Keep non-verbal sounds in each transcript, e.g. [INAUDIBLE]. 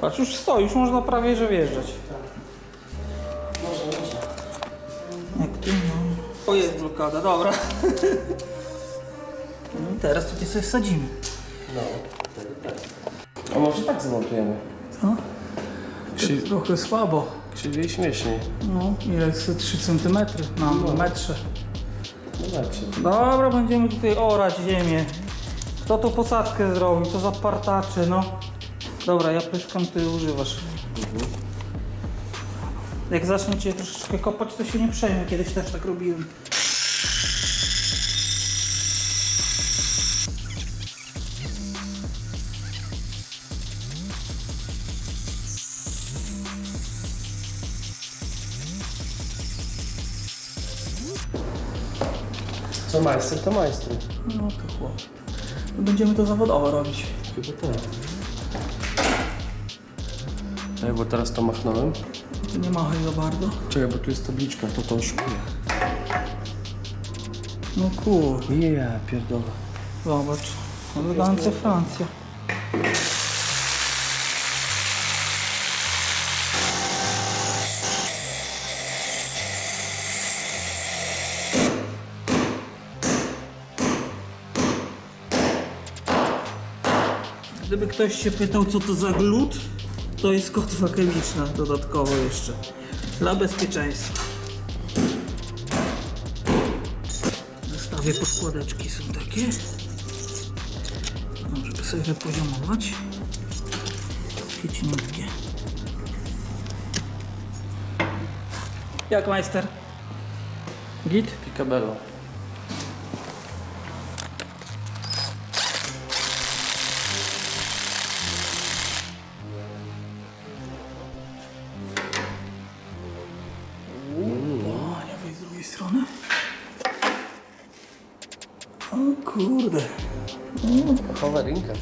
Patrz, już stoi, już można prawie że wjeżdżać. Może, może. Jak tu no. O, jest blokada, dobra. No i teraz tutaj sobie sadzimy. No, tak, tak. A może tak zamontujemy? Co? Krzyw... Trochę słabo. Krzywiej śmieszniej. No, ile jest 3 cm na metrze. No tak Dobra, będziemy tutaj orać ziemię. Kto tą posadzkę zrobił? Co za partacze, no. Dobra, ja pryskam, ty używasz. Jak zacznę cię troszeczkę kopać, to się nie przejmę. Kiedyś też tak robiłem. Majster, to majster. No to chłop. Będziemy to zawodowo robić. Chyba tak. Czekaj, bo teraz to machnąłem. Tu nie machaj za bardzo. Czekaj, bo tu jest tabliczka, to to oszukuje. No kur... Ja pierdolę. Zobacz. Elegancja Francja. Gdyby ktoś się pytał, co to za glut, to jest kotwa chemiczna dodatkowo jeszcze. Dla bezpieczeństwa. W zestawie podkładeczki są takie. No, żeby sobie wypoziomować. Takie cieniutkie. Jak majster? Git? Picabello. Chowerinka.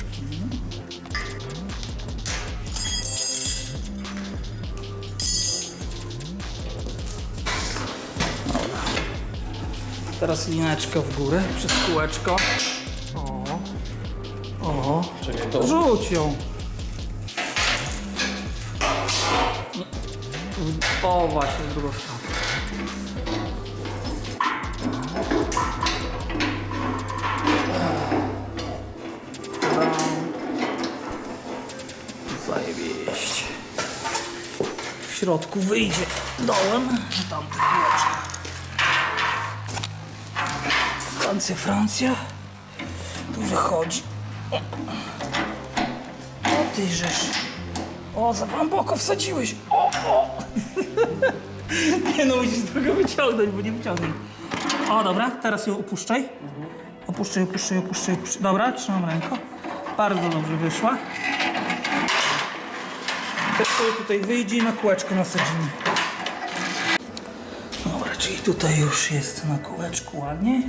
Teraz lineczkę w górę, przez kółeczko. O. O. Czekaj, to... Rzuć ją. O, właśnie, w drugą stronę. Środku wyjdzie dołem, tam kółeczko. Francja, Francja. Tu wychodzi. O, o ty żeż. O, za głęboko wsadziłeś. O, o. [LAUGHS] Nie no, musisz trochę wyciągnąć, bo nie wyciągnij. O, dobra, teraz ją opuszczaj. Opuszczaj, opuszczaj, opuszczaj, opuszczaj. Dobra, trzymam ręką. Bardzo dobrze wyszła. Też sobie tutaj wyjdzie i na kółeczko nasadzimy. Dobra, czyli tutaj już jest na kółeczku ładnie.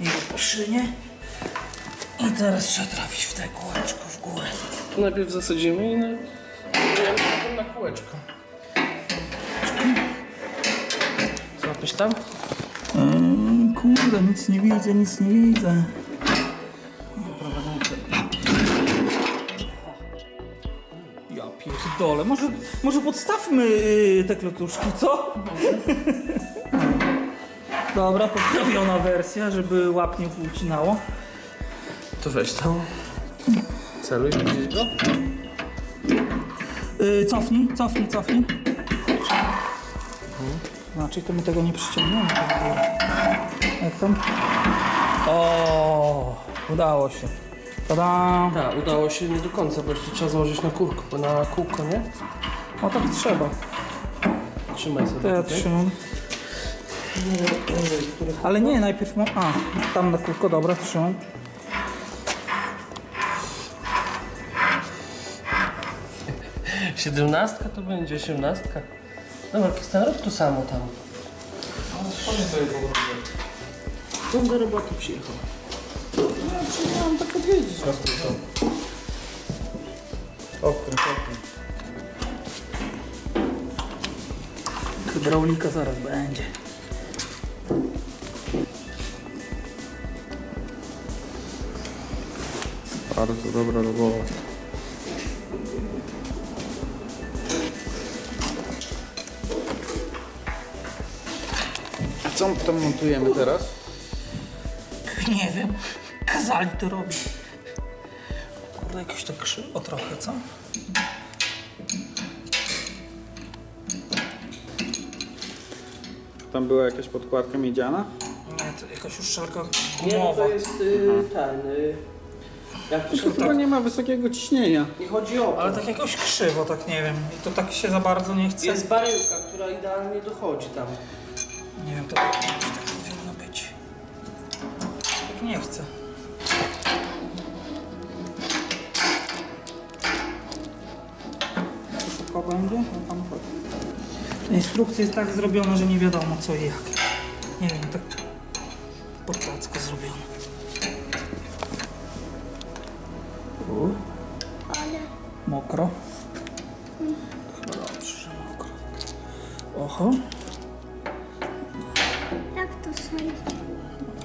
I po szynie. I teraz trzeba trafić w te kółeczko w górę. Najpierw zasadzimy i na... Potem na kółeczko. Złapiesz tam? Eee, kurde, nic nie widzę, nic nie widzę. Może, może podstawmy yy, te klotuszki, co? [LAUGHS] Dobra, poprawiona wersja, żeby łap nie poucinało. To weź tam. Celuj, widzisz go? Yy, cofnij, cofnij, cofnij. Znaczy to my tego nie przyciągniemy. Jak tam? O, udało się. Tada! Tak, udało się nie do końca, bo jeszcze trzeba założyć na kółko, na kółko, nie? O tak trzeba. Trzymaj sobie To ja tutaj. trzymam. Ale nie, najpierw mu... A, tam na kółko, dobra, trzymam. Siedemnastka to będzie, osiemnastka. Dobra, Krystian, rób to samo tam. On do roboty przyjechał. Chciałem tak odwiedzić. Okręt, okręt. Hydraulika zaraz będzie. Bardzo dobra robota. A co tam montujemy teraz? Nie wiem. Kazali to robić. Kurde, jakoś tak krzywo trochę, co? Tam była jakaś podkładka miedziana? Nie, to jakaś uszczelka Nie, no gumowa. to jest y, ten... Y, jak to się To chyba nie ma wysokiego ciśnienia. Nie chodzi o to. Ale tak jakoś krzywo, tak nie wiem. I to tak się za bardzo nie chce. Jest baryłka, która idealnie dochodzi tam. Nie wiem, to tak, jakoś tak powinno być. Tak nie chcę. Będzie? No tam chodzi. Instrukcja jest tak zrobiona, że nie wiadomo co i jak. Nie wiem, tak portacko zrobione. U. Mokro. Chyba dobrze, że mokro. Oho. Jak to przejść?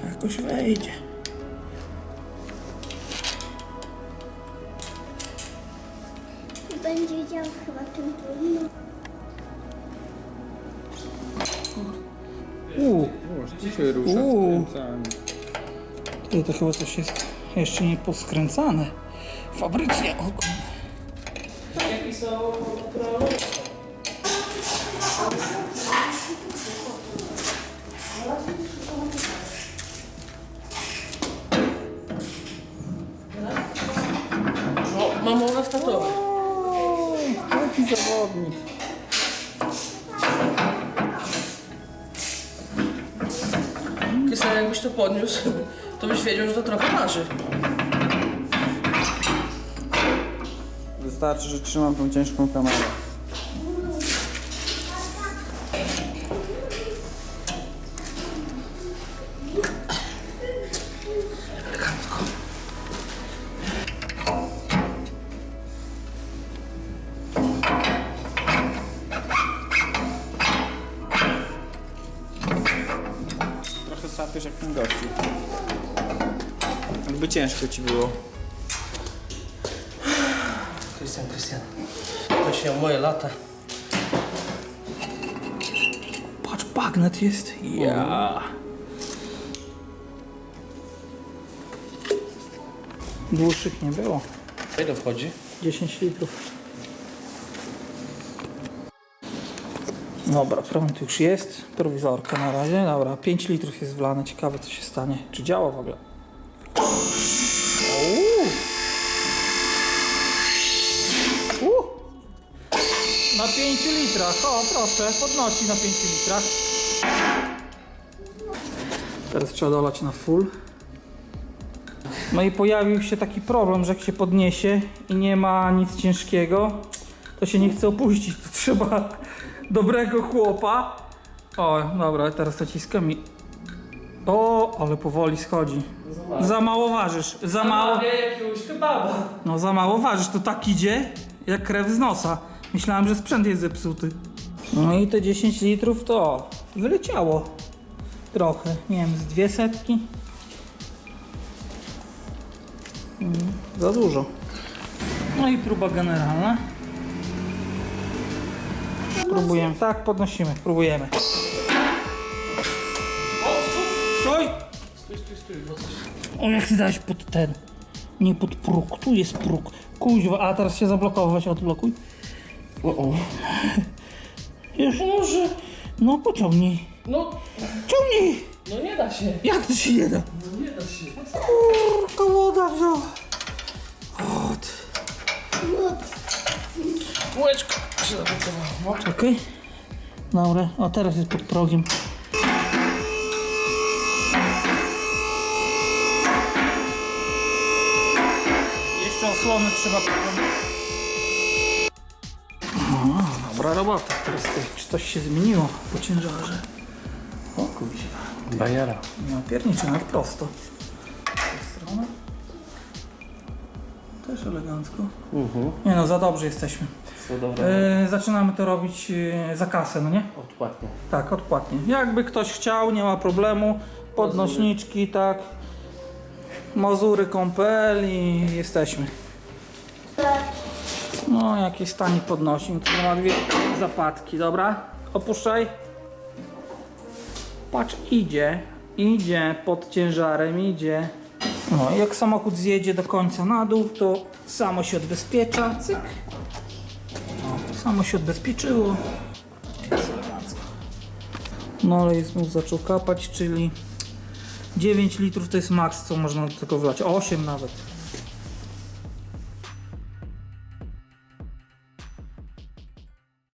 Jakoś wejdzie. Będzie dział chyba tym trudno. Uuu, O, dzisiaj rusza Uuu. wkręcanie. tutaj to chyba coś jest jeszcze nie poskręcane. Fabrycznie. O, kur- Jakie są naturalne? Jakbyś to podniósł, to byś wiedział, że to trochę waży. Wystarczy, że trzymam tą ciężką kamerę. Sapiesz jak ten gościu. Jakby ciężko ci było. Krystian, Krystian. Byś miał moje lata. Patrz, bagnet jest. Ja. Dłuższych nie było. Ile wchodzi? 10 litrów. Dobra, prąd już jest. Prowizorka na razie. Dobra, 5 litrów jest wlane. Ciekawe co się stanie. Czy działa w ogóle? Uuu. Uuu. Na 5 litrach. O, proszę, podnosi na 5 litrach. Teraz trzeba dolać na full. No i pojawił się taki problem, że jak się podniesie i nie ma nic ciężkiego, to się nie chce opuścić. [LAUGHS] To trzeba dobrego chłopa. O, dobra, teraz naciskam i... O, ale powoli schodzi. Za mało ważysz, za mało... Nie jakiegoś kebaba. No za mało ważysz, to tak idzie jak krew z nosa. Myślałem, że sprzęt jest zepsuty. No i te 10 litrów to wyleciało trochę, nie wiem, z dwie setki. Mm, za dużo. No i próba generalna. Próbujemy, tak, podnosimy, próbujemy. Stój! Stój, stój, stój. bo coś- O, jak ty dałeś pod ten. Nie pod próg, tu jest próg. Kuźwa, a teraz się zablokować, odblokuj. O, o. Już może. No pociągnij. No, Ciągnij! no nie da się. Jak to się nie da? No nie da się. Kurka woda wziął. Od. Kółeczko się zablokowało. Czekaj. Dobra, o teraz jest pod progiem. Jeszcze osłony trzeba o, Dobra robota. Teraz to, czy coś się zmieniło po ciężarze? O kuźwa. Bajera. No pierniczy, jak prosto. Z tej strony. Też elegancko. Mhm. Nie no, za dobrze jesteśmy. Co dobra. E, zaczynamy to robić e, za kasę, no nie? Odpłatnie. Tak, odpłatnie. Jakby ktoś chciał, nie ma problemu. Podnośniczki, tak. Mozury kąpel i jesteśmy. No, jakieś stani podnośnik. Tu ma dwie zapadki, dobra? Opuszczaj. Patrz, idzie. Idzie pod ciężarem, idzie. No, jak samochód zjedzie do końca na dół, to samo się odbezpiecza. Cyk. Samo się odbezpieczyło. No, ale jest znów zaczął kapać, czyli 9 litrów to jest maks, co można do tego wlać. 8 nawet.